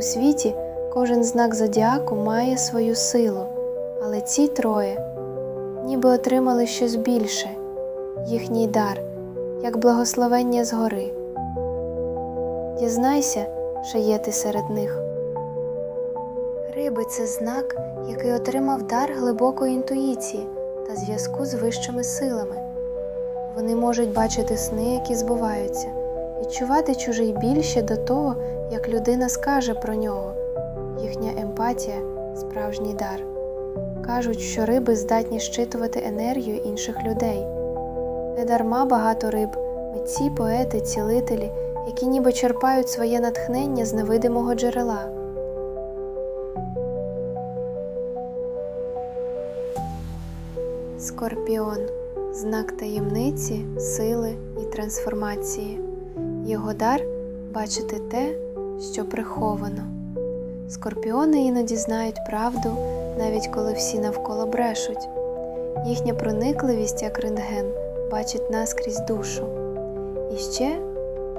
У світі кожен знак зодіаку має свою силу, але ці троє ніби отримали щось більше їхній дар, як благословення згори. Дізнайся, що є ти серед них. Риби це знак, який отримав дар глибокої інтуїції та зв'язку з вищими силами. Вони можуть бачити сни, які збуваються, відчувати чужий біль ще до того, як людина скаже про нього. Їхня емпатія справжній дар. Кажуть, що риби здатні щитувати енергію інших людей. Недарма багато риб, митці, поети, цілителі, які ніби черпають своє натхнення з невидимого джерела. Скорпіон знак таємниці, сили і трансформації. Його дар бачити те, що приховано. Скорпіони іноді знають правду, навіть коли всі навколо брешуть. Їхня проникливість, як рентген, бачить наскрізь душу. І ще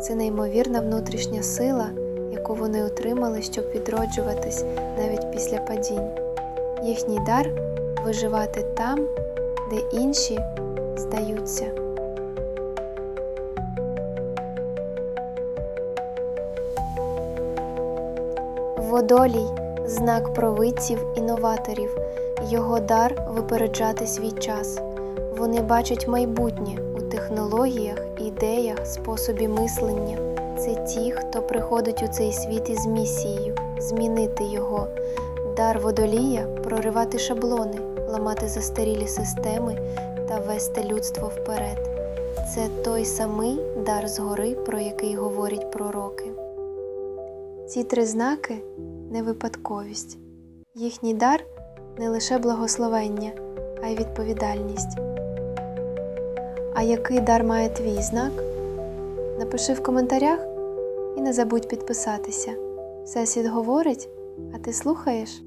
це неймовірна внутрішня сила, яку вони отримали, щоб відроджуватись навіть після падінь. Їхній дар виживати там, де інші здаються. Водолій знак провидців інноваторів, його дар випереджати свій час. Вони бачать майбутнє у технологіях, ідеях, способі мислення. Це ті, хто приходить у цей світ із місією змінити його. Дар водолія проривати шаблони, ламати застарілі системи та вести людство вперед. Це той самий дар згори, про який говорять пророки. Ці три знаки не випадковість. Їхній дар не лише благословення, а й відповідальність. А який дар має твій знак? Напиши в коментарях і не забудь підписатися. Всесвіт говорить, а ти слухаєш?